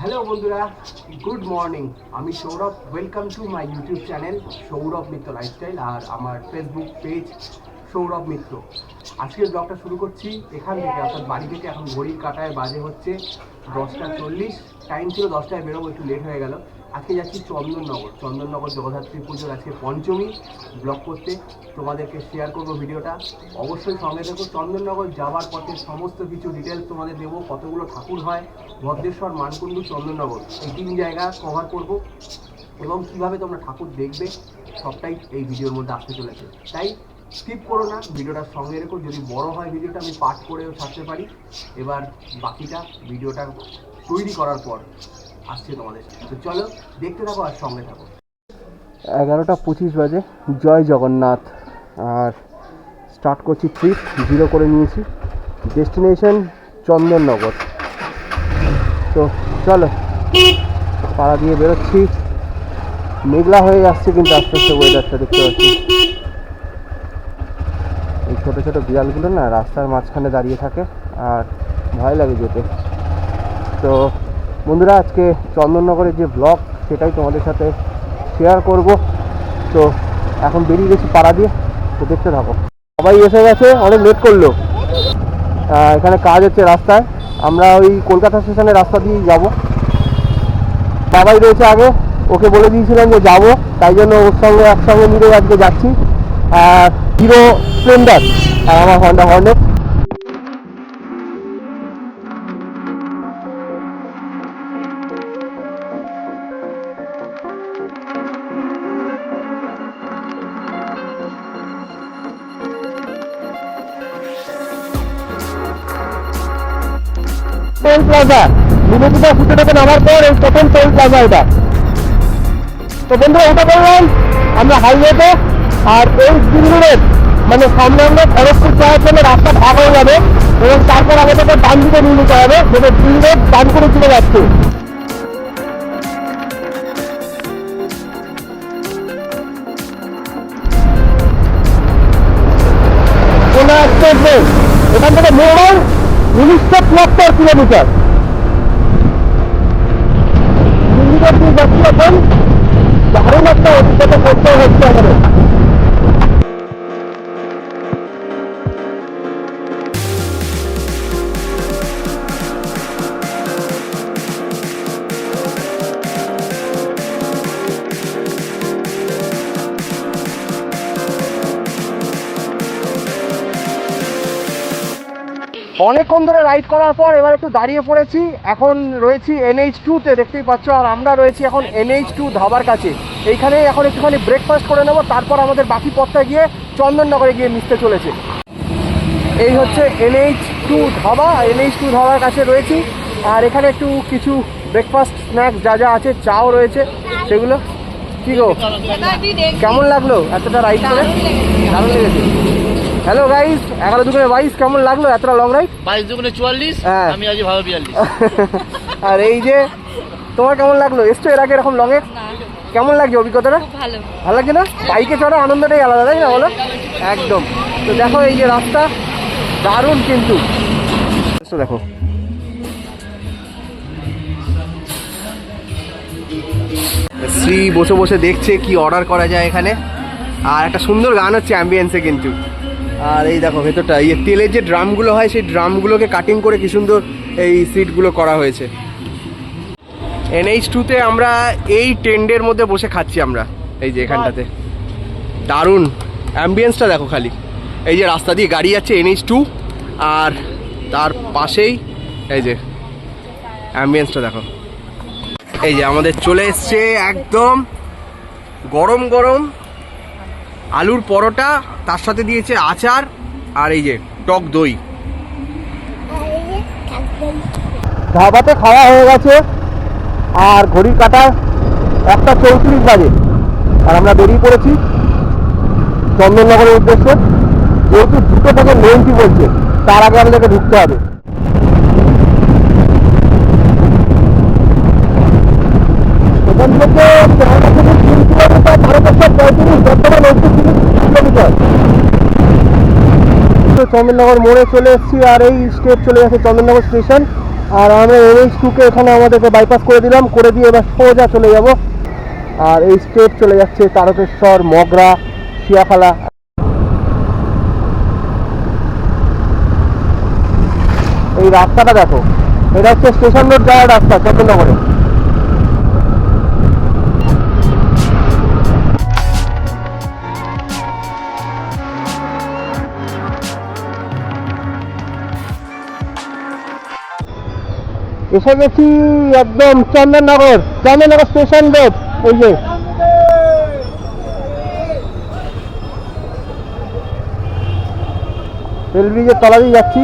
Hello বন্ধুরা। Good morning আমি Sourav. Welcome to my YouTube channel Sourav Mitra lifestyle আর আমার Facebook page Sourav মিত্র। আজকে ব্লগটা শুরু করছি এখান থেকে। অর্থাৎ বাড়ি থেকে এখন ঘড়ির কাটায় বাজে হচ্ছে দশটা চল্লিশ। টাইম ছিল দশটায় বেরোবো একটু লেট হয়ে গেল। আজকে যাচ্ছি চন্দননগর। চন্দননগর জগদ্ধাত্রী পুজোর আজকে পঞ্চমী ব্লগ করতে। তোমাদেরকে শেয়ার করব ভিডিওটা। অবশ্যই সঙ্গে দেখো চন্দননগর যাওয়ার পথে সমস্ত কিছু ডিটেলস তোমাদের দেবো। কতগুলো ঠাকুর হয়? ভদ্রেশ্বর, মানকুণ্ডু, চন্দননগর। এই তিন জায়গা কভার করব। এবং কীভাবে তোমরা ঠাকুর দেখবে, সবটাই এই ভিডিওর মধ্যে আসতে চলেছে। তাই স্কিপ করো না। ভিডিওটা সঙ্গে রেখো। যদি বড় হয় ভিডিওটা, আমি পাঠ করেও ছাড়তে পারি। এবার বাকিটা ভিডিওটা তৈরি করার পর আসছে তোমাদের তো চলো, দেখতে থাকো আর সঙ্গে থাকো। এগারোটা পঁচিশ বাজে। জয় জগন্নাথ। আর স্টার্ট করছি ট্রিপ জিরো করে নিয়েছি। ডেস্টিনেশন চন্দননগর। তো চলো, পাড়া দিয়ে বেরোচ্ছি। মেঘলা হয়ে আসছে কিন্তু আস্তে আস্তে ওয়েদারটা দেখতে পাচ্ছি। এই ছোটো ছোটো বিড়ালগুলো না রাস্তার মাঝখানে দাঁড়িয়ে থাকে আর ভয় লাগে যেতে। তো বন্ধুরা, আজকে চন্দননগরের যে ব্লগ সেটাই তোমাদের সাথে শেয়ার করব। তো এখন বেরিয়ে গেছি পাড়া দিয়ে, তো দেখতে থাকো। সবাই এসে গেছে, অনেক লেট করল। এখানে কাজ হচ্ছে রাস্তায়। আমরা ওই কলকাতা স্টেশনের রাস্তা দিয়েই যাব। বাবাই রয়েছে আগে, ওকে বলে দিয়েছিলাম যে যাব, তাই জন্য ওর সঙ্গে একসঙ্গে মিলে আজকে যাচ্ছি। আর হিরো স্প্লেন্ডার, আর আমার হন্ডা হর্নেট টোল প্লাজা মিনিপুটা ফুটে থেকে নামার পর এই প্রথম টোল প্লাজা এটা। তো বন্ধুরা ওটা করলাম আমরা হাইওয়েতে আর এই দিল্লির মানে সামনে আমরা খড়গপুর যাওয়ার জন্য রাস্তা ভাগ হয়ে যাবে এবং তারপর আমাদেরকে ডান দিকে নিয়ে নিতে হবে, যেটা দিল্লি ডান করে চলে যাচ্ছে। এখান থেকে মোড় উনিশশো চুয়াত্তর কিলোমিটার যাচ্ছি এখন দারুণ একটা অভিজ্ঞতা করতে হচ্ছে আমাদের। অনেকক্ষণ ধরে রাইড করার পর এবার একটু দাঁড়িয়ে পড়েছি। এখন রয়েছি এনএইচ টুতে দেখতেই পাচ্ছ আর আমরা রয়েছি এখন এনএইচ টু ধাবার কাছে। এইখানে এখন একটুখানি ব্রেকফাস্ট করে নেব তারপর আমাদের বাকি পথটা গিয়ে চন্দননগরে গিয়ে মিশতে চলেছে। এই হচ্ছে NH two dhaba NH two ধাবার কাছে রয়েছি। আর এখানে একটু কিছু ব্রেকফাস্ট স্ন্যাক্স যা যা আছে চাও রয়েছে সেগুলো। কি গো? কেমন লাগল এতটা রাইড করে? দারুণ লেগেছে। হ্যালো গাইস এগারো দুপুরে বাইশ কেমন লাগল? এতটা লং রাইড বাইশ দুগুণে চুয়াল্লিশ হ্যাঁ। আমি আজ ভালো বিয়াল্লিশ। আর এই যে তোমার কেমন লাগল? এসছো এর আগে এরকম লংয়ে কেমন লাগছে অভিজ্ঞতাটা? ভালো। ভালো লাগছে না? বাইকে চড়া আনন্দটাই আলাদা তাই না বলো? একদম। তো দেখো এই যে রাস্তা দারুণ কিন্তু। দেখো। শ্রী বসে বসে দেখছে কি অর্ডার করা যায় এখানে। আর একটা সুন্দর গান হচ্ছে অ্যাম্বিয়েন্সে কিন্তু। আর এই দেখো ভেতরটা ইয়ে তেলের যে ড্রামগুলো হয়, সেই ড্রামগুলোকে কাটিং করে কি সুন্দর এই সিটগুলো করা হয়েছে। এনএইচ টুতে আমরা এই টেন্ডের মধ্যে বসে খাচ্ছি আমরা, এই যে এখানটাতে। দারুণ। অ্যাম্বিয়েন্সটা দেখো খালি। এই যে রাস্তা দিয়ে গাড়ি যাচ্ছে এনএইচ টু আর তার পাশেই এই যে অ্যাম্বিয়েন্সটা দেখো। এই যে আমাদের চলে এসছে একদম গরম গরম আলুর পরোটা, তার সাথে দিয়েছে আচার আর এই যে টক দই। ধাবাতে খাওয়া হয়ে গেছে। আর ঘড়ির কাটা একটা চৌত্রিশ বাজে। আর আমরা বেরিয়ে পড়েছি চন্দননগরের উদ্দেশ্যে। যেহেতু দুটো থেকে মেনটি বলছে তার আগে আমাদেরকে ঢুকতে হবে। এখান থেকে ভারতেশ্বর পঁয়ত্রিশ, বর্তমান কিলোমিটার। চন্দননগর মোড়ে চলে এসেছি আর এই স্টেট চলে গেছে চন্দননগর স্টেশন আর আমরা এনএইচ টুকে এখানে আমাদেরকে বাইপাস করে দিলাম, করে দিয়ে এবার সোজা চলে যাব। আর এই স্টেট চলে যাচ্ছে তারকেশ্বর, মগরা, শিয়াখালা। এই রাস্তাটা দেখো, এটা হচ্ছে স্টেশন রোড যাওয়ার রাস্তা চন্দ্রনগরে এসে গেছি একদম চন্দননগর? চন্দননগর স্টেশন রোড ওই যে। রেল ব্রিজের তলা দিয়ে যাচ্ছি।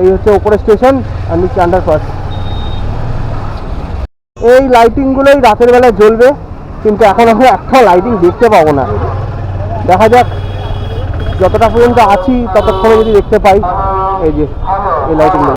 এই হচ্ছে উপরে স্টেশন আর নিচে আন্ডারপাস এই লাইটিংগুলোই রাতের বেলায় জ্বলবে। কিন্তু এখন আমরা একটা লাইটিং দেখতে পাবো না। দেখা যাক, যতটা পর্যন্ত আছি, ততক্ষণে যদি দেখতে পাই, এই যে, এই লাইটিংগুলো